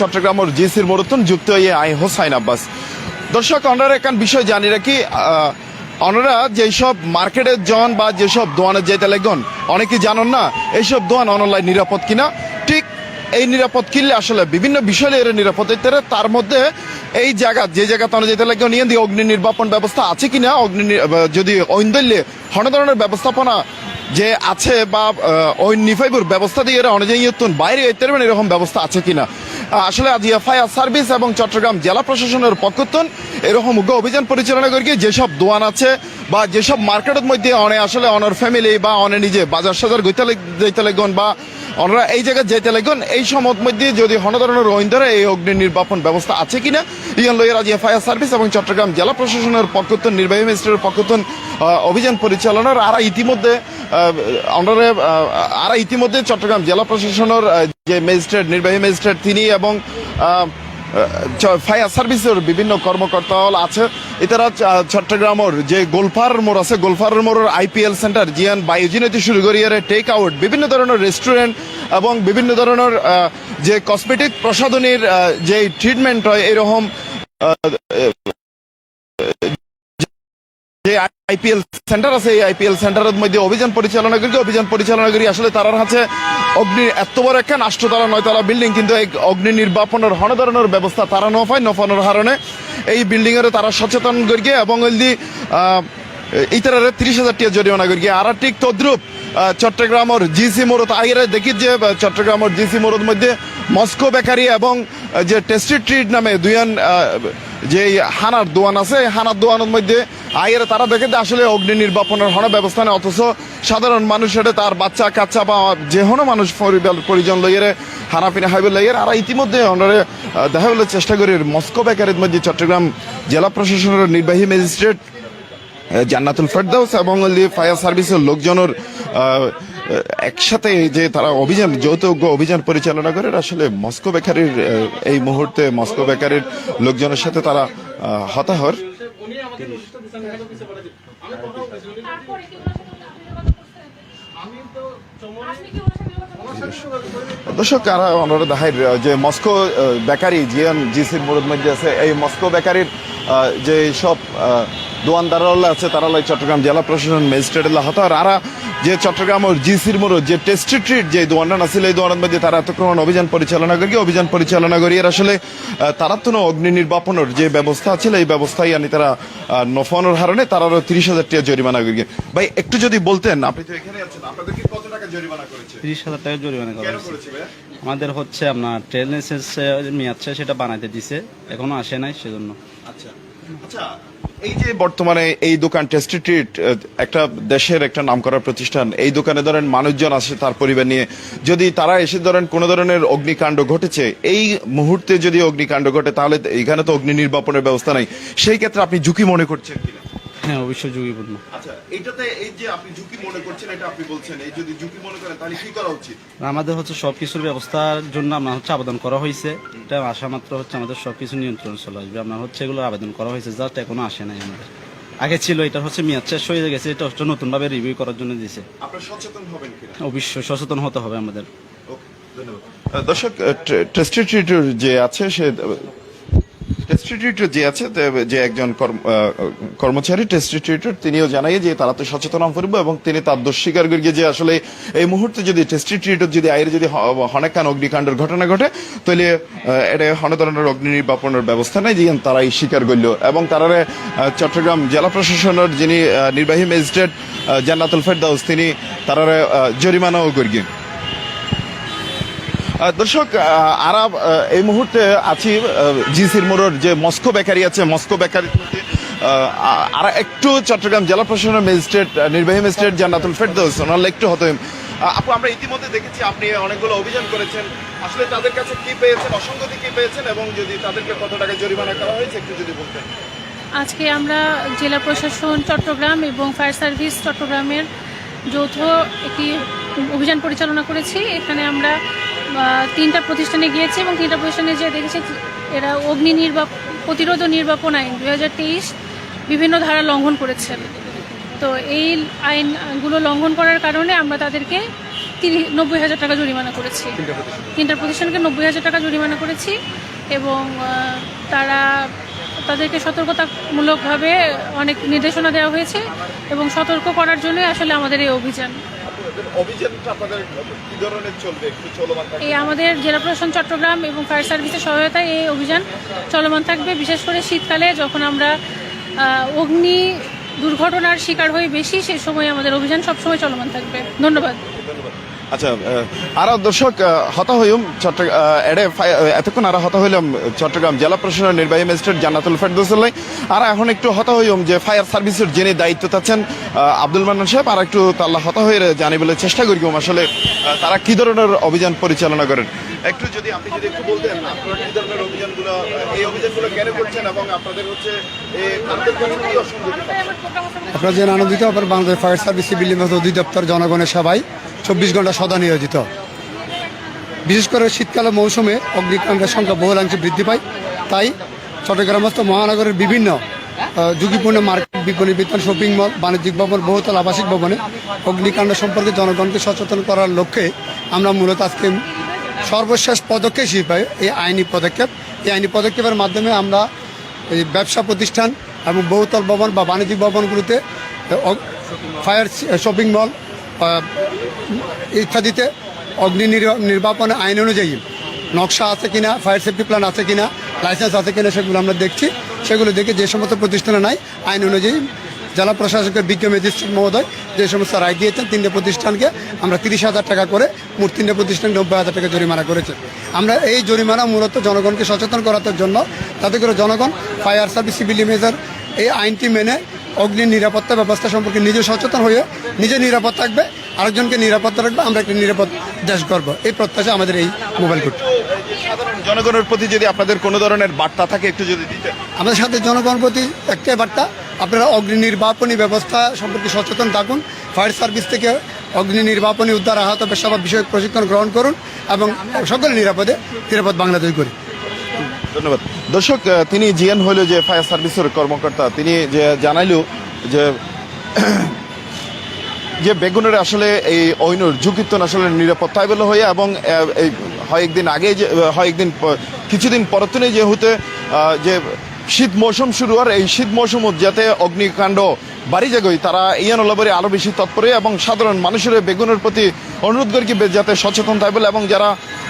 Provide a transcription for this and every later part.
চট্টগ্রামের জিসির মরুতন যুক্ত হয়ে আই হোসাইন আব্বাস। দর্শক অনারা একান বিষয় জানি রাখি অনারা যেসব মার্কেটের জন বা যেসব দোয়ানের যেতে লাগন অনেকে জানেন না, এইসব দোয়ান অনলাইন নিরাপদ কিনা। ঠিক এই নিরাপদ কিনলে আসলে বিভিন্ন বিষয় এর নিরাপদ হইতে তার মধ্যে এই জায়গা, যে জায়গা তখন যেতে লাগবে নিয়ে দিয়ে অগ্নি নির্বাপন ব্যবস্থা আছে কিনা, অগ্নি যদি ঐন্দল্যে কোনো ধরনের ব্যবস্থাপনা যে আছে বা ওই নিফাইবুর ব্যবস্থা দিয়ে এরা ইয়তুন বাইরে হইতে পারবেন, এরকম ব্যবস্থা আছে কিনা। আসলে আজ ফায়ার সার্ভিস এবং চট্টগ্রাম জেলা প্রশাসনের পক্ষতন এরকম অভিযান পরিচালনা করি যেসব দোয়ান আছে বা যেসব মার্কেটের মধ্যে অনে আসলে অনর ফ্যামিলি বা অনে নিজে বাজার সাজার গইতে লাগ- যাইতে লাগন বা ওনারা এই জায়গায় যেতে লাগুন এই সময়ের মধ্যে যদি হনধরনের ধরনের রোহিন্দরে এই অগ্নি নির্বাপন ব্যবস্থা আছে কিনা ইয়ান লইয়ের আজ ফায়ার সার্ভিস এবং চট্টগ্রাম জেলা প্রশাসনের পক্ষতন নির্বাহী ম্যাজিস্ট্রেটের পক্ষতন অভিযান পরিচালনার আর ইতিমধ্যে অনারে আর ইতিমধ্যে চট্টগ্রাম জেলা প্রশাসনের যে ম্যাজিস্ট্রেট, নির্বাহী ম্যাজিস্ট্রেট তিনি এবং ফায়ার সার্ভিসের বিভিন্ন কর্মকর্তা আছে। এছাড়া চট্টগ্রামের যে গোলফার মোড় আছে, গোলফার মোড়ের আইপিএল সেন্টার, জিয়ান বায়োজিনতি শুরু করিয়ে টেক আউট বিভিন্ন ধরনের রেস্টুরেন্ট এবং বিভিন্ন ধরনের যে কসমেটিক প্রসাধনীর যে ট্রিটমেন্ট হয়, এরকম যে আইপিএল সেন্টার আছে, এই আইপিএল সেন্টারের মধ্যে অভিযান পরিচালনা করি অভিযান পরিচালনা করি আসলে তারার কাছে অগ্নি এত বড় একটা আষ্টতলা নয়তলা বিল্ডিং কিন্তু এই অগ্নি নির্বাপনের হন ধরনের ব্যবস্থা তারা নফায় নফানোর কারণে এই বিল্ডিং এর তারা সচেতন করি এবং ওইদি ইতারে ত্রিশ হাজার টিয়া জরিমানা করি আর ঠিক তদ্রুপ চট্টগ্রামের জিসি মোড়ত আগে দেখি যে চট্টগ্রামের জিসি মোড়ত মধ্যে মস্কো বেকারি এবং যে টেস্টি ট্রিট নামে দুইয়ান যে হানার দোয়ান আছে হানার দোয়ানের মধ্যে আইয়ের তারা দেখে আসলে অগ্নি নির্বাপনের হন ব্যবস্থা নেই অথচ সাধারণ মানুষের তার বাচ্চা, কাচ্চা বা যে হনো মানুষ পরিবার পরিজন লইয়ের হানা পিনা হাইবে লইয়ের। আর ইতিমধ্যে ওনারে দেখা গেলো চেষ্টা করি মস্কো বেকারির মধ্যে চট্টগ্রাম জেলা প্রশাসনের নির্বাহী ম্যাজিস্ট্রেট জান্নাতুল ফেরদাউস এবং ফায়ার সার্ভিসের লোকজনের একসাথে যে তারা অভিযান, যৌথ অভিযান পরিচালনা করে আসলে মস্কো বেকারির এই মুহূর্তে মস্কো বেকারির লোকজনের সাথে তারা হতাহর। দর্শক ওনারা দেখায় যে মস্কো বেকারি জিয়ান জিসির মোড়ের মধ্যে আছে। এই মস্কো বেকারির যে সব দোয়ানদাররা আছে তারা লাই চট্টগ্রাম জেলা প্রশাসন ম্যাজিস্ট্রেট হতো আর আরা যে চট্টগ্রাম ও জিসির মোড় যে টেস্টি ট্রিট যে দোয়ানটা আছিল এই দোয়ানের মধ্যে তারা এতক্ষণ অভিযান পরিচালনা করি অভিযান পরিচালনা করি? আর আসলে তারা তো অগ্নি নির্বাপনের যে ব্যবস্থা ছিল এই ব্যবস্থাই আনি তারা নফানোর হারণে তারারও তিরিশ হাজার টাকা জরিমানা করি। ভাই একটু যদি বলতেন আপনি তো এখানে আছেন আপনাদেরকে কত টাকা জরিমানা করেছে? তিরিশ হাজার টাকা জরিমানা করা হয়েছে। আমাদের হচ্ছে আপনার ট্রেন লাইসেন্স মেয়াদ শেষ, সেটা বানাইতে দিছে এখনও আসে নাই সেজন্য। আচ্ছা। আচ্ছা এই যে বর্তমানে এই দোকান টেস্টি ট্রিট একটা দেশের একটা নামকরা প্রতিষ্ঠান এই দোকানে ধরেন মানুষজন আসে তার পরিবার নিয়ে। যদি তারা এসে ধরেন কোন ধরনের অগ্নিকাণ্ড ঘটেছে এই মুহূর্তে যদি অগ্নিকাণ্ড ঘটে তাহলে এখানে তো অগ্নি নির্বাপনের ব্যবস্থা নাই। সেই ক্ষেত্রে আপনি ঝুঁকি মনে করছেন কিনা? হ্যাঁ অবশ্যই ঝুঁকিপূর্ণ আচ্ছা এটাতে এই যে আপনি ঝুঁকি মনে করছেন এটা আপনি বলছেন এই যদি ঝুঁকি মনে করেন তাহলে কি করা উচিত? আমাদের হচ্ছে সব কিছুর ব্যবস্থার জন্য আমরা হচ্ছে আবেদন করা হয়েছে। এটা আসা মাত্র হচ্ছে আমাদের সব কিছু নিয়ন্ত্রণ চলে আসবে। আপনার হচ্ছে এগুলো আবেদন করা হয়েছে জাস্ট এখনও আসে নাই আমাদের। আগে ছিল এটা হচ্ছে মেয়াদ শেষ হয়ে গেছে এটা হচ্ছে নতুনভাবে রিভিউ করার জন্য আপনারা সচেতন হবেন কিনা? অবশ্যই সচেতন হতে হবে আমাদের। ওকে, ধন্যবাদ। দর্শক যে আছে সে টেস্টি ট্রিটের যে আছে যে একজন কর্ম- কর্মচারী টেস্টি ট্রিটের তিনিও জানাই যে তারা তো সচেতন করব এবং তিনি তার দোষ স্বীকার করি যে আসলে এই মুহূর্তে যদি টেস্টি ট্রিটের যদি আইরে যদি হনেকান অগ্নিকাণ্ডের ঘটনা ঘটে তাহলে এটা হন ধরনের অগ্নি নির্বাপনের ব্যবস্থা নেই যে তারাই স্বীকার করল। এবং তারা চট্টগ্রাম জেলা প্রশাসনের যিনি নির্বাহী ম্যাজিস্ট্রেট জান্নাতুল ফেরদাউস তিনি তারা জরিমানাও করি আহ, দর্শক আরব এই মুহূর্তে আছি জিসির মোড়ের যে মস্কো বেকারি আছে, মস্কো বেকারি আর একটু চট্টগ্রাম জেলা প্রশাসনের ম্যাজিস্ট্রেট নির্বাহী ম্যাজিস্ট্রেট জান্নাতুল ফেরদৌস ওনার একটু হতো আপু, আমরা ইতিমধ্যে দেখেছি আপনি অনেকগুলো অভিযান করেছেন। আসলে তাদের কাছে কি পেয়েছেন অসঙ্গতি কি পেয়েছেন, এবং যদি তাদেরকে কত টাকা জরিমানা করা হয়েছে, একটু যদি বলতেন। আজকে আমরা জেলা প্রশাসন চট্টগ্রাম এবং ফায়ার সার্ভিস চট্টগ্রামের যৌথ একটি অভিযান পরিচালনা করেছি। এখানে আমরা তিনটা প্রতিষ্ঠানে গিয়েছি এবং তিনটা প্রতিষ্ঠানে যে দেখেছি এরা অগ্নি নির্বাপ প্রতিরোধ ও নির্বাপন আইন দু হাজার তেইশ বিভিন্ন ধারা লঙ্ঘন করেছেন তো এই আইনগুলো লঙ্ঘন করার কারণে আমরা তাদেরকে তিরিশ নব্বই হাজার টাকা জরিমানা করেছি। তিনটা প্রতিষ্ঠানকে নব্বই হাজার টাকা জরিমানা করেছি এবং তারা তাদেরকে সতর্কতামূলকভাবে অনেক নির্দেশনা দেওয়া হয়েছে এবং সতর্ক করার জন্যই আসলে আমাদের এই অভিযান। অভিযানটা আপনাদের কি ধরনের চলবে? একটু চলমান থাকবে। এই আমাদের জেলা প্রশাসন চট্টগ্রাম এবং ফায়ার সার্ভিসের সহায়তায় এই অভিযান চলমান থাকবে। বিশেষ করে শীতকালে যখন আমরা অগ্নি দুর্ঘটনার শিকার হয়ে বেশি সে সময় আমাদের অভিযান সবসময় চলমান থাকবে। ধন্যবাদ। আচ্ছা আহ, আরও দর্শক হতা হইম চট্টগ্রাম এডে এতক্ষণ আরও হতা হইলাম চট্টগ্রাম জেলা প্রশাসনের নির্বাহী ম্যাজিস্ট্রেট জান্নাতুল ফেরদৌসুল্লাহ আর এখন একটু হতা হইম যে ফায়ার সার্ভিসের যিনি দায়িত্ব থাকছেন আব্দুল মান্নান সাহেব আর একটু তাল্লা হতা হয়ে জানি বলে চেষ্টা করি আসলে তারা কি ধরনের অভিযান পরিচালনা করেন? একটু যদি আপনি যদি একটু বলতেন আপনারা কি ধরনের অভিযানগুলো এই অভিযানগুলো কেন করছেন এবং আপনাদের হচ্ছে আপনারা যে আনন্দিত আপনার বাংলাদেশ ফায়ার সার্ভিস সিভিল অধিদপ্তর জনগণের সেবায় চব্বিশ ঘণ্টা সদা নিয়োজিত। বিশেষ করে শীতকালে মৌসুমে অগ্নিকাণ্ডের সংখ্যা বহুলাংশে বৃদ্ধি পায়। তাই চট্টগ্রামস্থ মহানগরের বিভিন্ন ঝুঁকিপূর্ণ মার্কেট, বিপণী, বিতরণ, শপিং মল, বাণিজ্যিক ভবন, বহুতল আবাসিক ভবনে অগ্নিকাণ্ড সম্পর্কে জনগণকে সচেতন করার লক্ষ্যে আমরা মূলত আজকে সর্বশেষ পদক্ষেপ হিসেবে এই আইনি পদক্ষেপ। এই আইনি পদক্ষেপের মাধ্যমে আমরা এই ব্যবসা প্রতিষ্ঠান এবং বহুতল ভবন বা বাণিজ্যিক ভবনগুলোতে ফায়ার শপিং মল ইত্যাদিতে অগ্নি নির- নির্বাপন আইন অনুযায়ী নকশা আছে কিনা ফায়ার সেফটি প্ল্যান আছে কিনা লাইসেন্স আছে কিনা সেগুলো আমরা দেখছি। সেগুলো দেখে যে সমস্ত প্রতিষ্ঠানে নাই, আইন অনুযায়ী জেলা প্রশাসকের বিজ্ঞ ম্যাজিস্ট্রেট মহোদয় যে সমস্ত রায় দিয়েছেন, তিনটে প্রতিষ্ঠানকে আমরা তিরিশ হাজার টাকা করে, মোট তিনটে প্রতিষ্ঠান নব্বই হাজার টাকা জরিমানা করেছে। আমরা এই জরিমানা মূলত জনগণকে সচেতন করানোর জন্য, তাতে করে জনগণ ফায়ার সার্ভিস সিভিল ডিমেজের এই আইনটি মেনে অগ্নি নিরাপত্তা ব্যবস্থা সম্পর্কে নিজে সচেতন হয়ে নিজে নিরাপদ থাকবে আরেকজনকে নিরাপত্তা রাখবে আমরা একটি নিরাপদ দেশ করব এই প্রত্যাশা আমাদের এই মোবাইল কোর্ট জনগণের প্রতি যদি আপনাদের কোনো ধরনের বার্তা থাকে একটু যদি দিতেন। আমাদের সাথে জনগণের প্রতি একটাই বার্তা আপনারা অগ্নি নির্বাপনী ব্যবস্থা সম্পর্কে সচেতন থাকুন ফায়ার সার্ভিস থেকে অগ্নি নির্বাপনী উদ্ধার আহত পেশাবা বিষয়ক প্রশিক্ষণ গ্রহণ করুন এবং সকলে নিরাপদে নিরাপদ বাংলাদেশ করি ধন্যবাদ। দর্শক তিনি জিএন হইল যে ফায়ার সার্ভিসের কর্মকর্তা, তিনি যে জানাইলো যে যে বেগুনের আসলে এই ঐনুর ঝুঁকিত্বন আসলে নিরাপত্তায় বলে হয়ে এবং হয় একদিন আগে যে হয় একদিন কিছুদিন পরতনে যে হতে যে শীত মৌসুম শুরু আর এই শীত মৌসুম যাতে অগ্নিকাণ্ড বাড়ি জাগই তারা ইয়ান ওলাবারে আরও বেশি তৎপর এবং সাধারণ মানুষের বেগুনের প্রতি অনুরোধ করি যাতে সচেতন থাকবে এবং যারা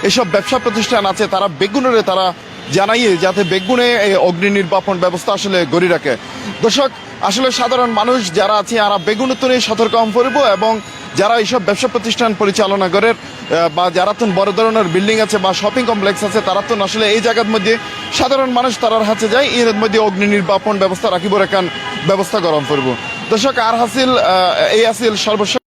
এসব ব্যবসা প্রতিষ্ঠান আছে, তারা বেগুনের, তারা জানাইয়ে যাতে বেগুনে এই অগ্নি নির্বাপন ব্যবস্থা আসলে গড়ি রাখে। দর্শক, আসলে সাধারণ মানুষ যারা আছে তারা বেগুনতনে সতর্ক করব এবং যারা এইসব ব্যবসা প্রতিষ্ঠান পরিচালনা করে বা যারা তো বড় ধরনের বিল্ডিং আছে বা শপিং কমপ্লেক্স আছে, তারা তো আসলে এই জায়গার মধ্যে সাধারণ মানুষ তারার হাতে যায় এর মধ্যে অগ্নি নির্বাপন ব্যবস্থা রাখিব রেখান ব্যবস্থা গরম করব। দর্শক, আর হাসিল এই আসিল সর্বশেষ